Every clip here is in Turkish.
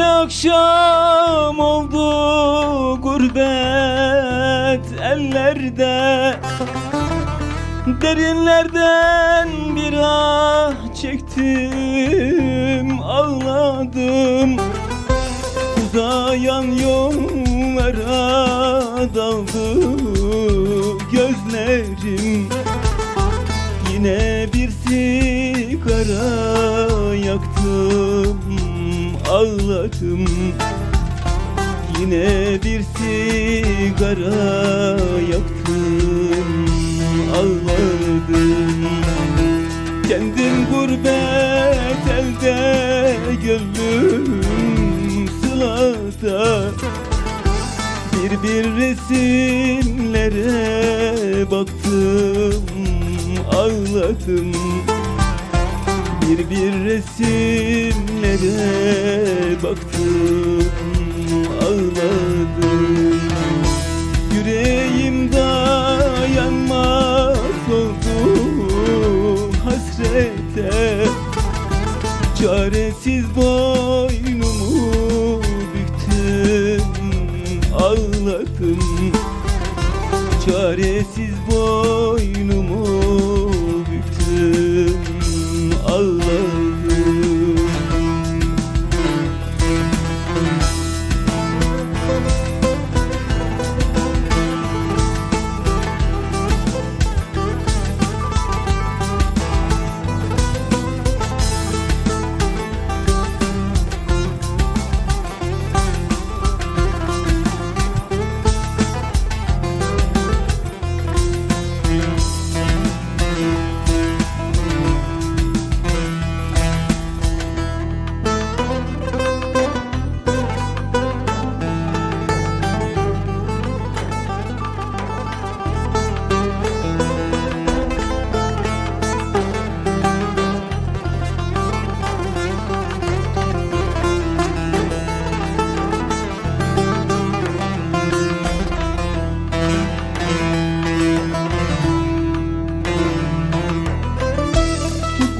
Akşam oldu gurbet ellerde. Derinlerden bir ah çektim ağladım. Uzayan yollara daldı gözlerim. Yine bir sigara yaktım ağladım. Yine bir sigara yaktım. Ağladım. Kendim gurbet elde gönlüm sılada. Bir bir resimlere baktım ağladım Bir bir resimlere baktım ağladım. Yüreğim dayanmaz oldu hasrete. Çaresiz boynumu büktüm ağladım. Çaresiz boynumu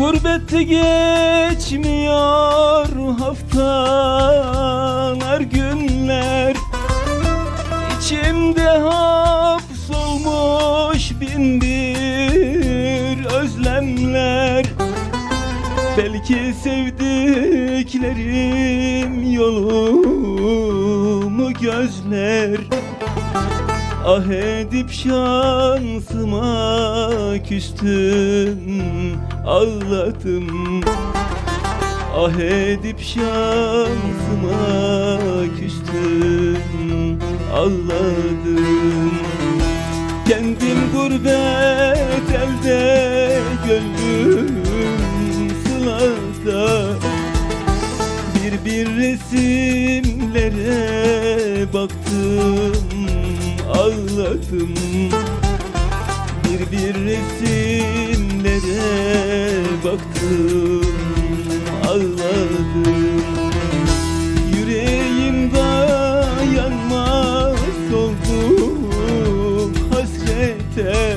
Gurbette geçmiyor haftalar günler. İçimde hapsolmuş bin bir özlemler. Belki sevdiklerim yolumu gözler Ah edip şansıma küstüm ağladım. Ah edip şansıma küstüm ağladım. Kendim gurbet elde gönlüm sılada bir bir resimlere baktım ağladım Bir bir resimlere baktım ağladım. Yüreğim dayanmaz oldu hasrete.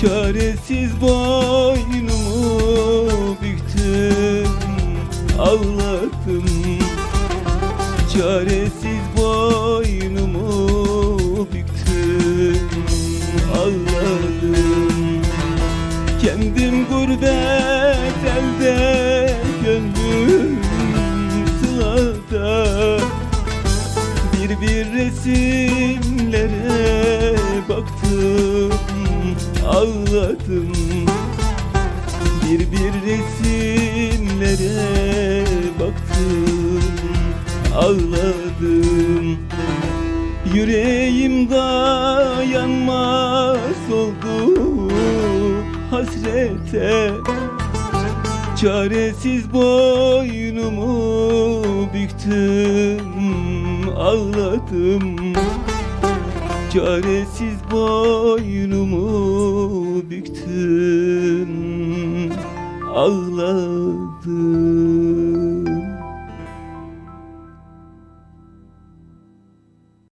Çaresiz boynumu büktüm ağladım. Çaresiz ağladım. Bir bir resimlere baktım. Ağladım. Yüreğim dayanmaz oldu. Hasrete. Çaresiz boynumu büktüm. Ağladım. Çaresiz boynumu büktüm ağladım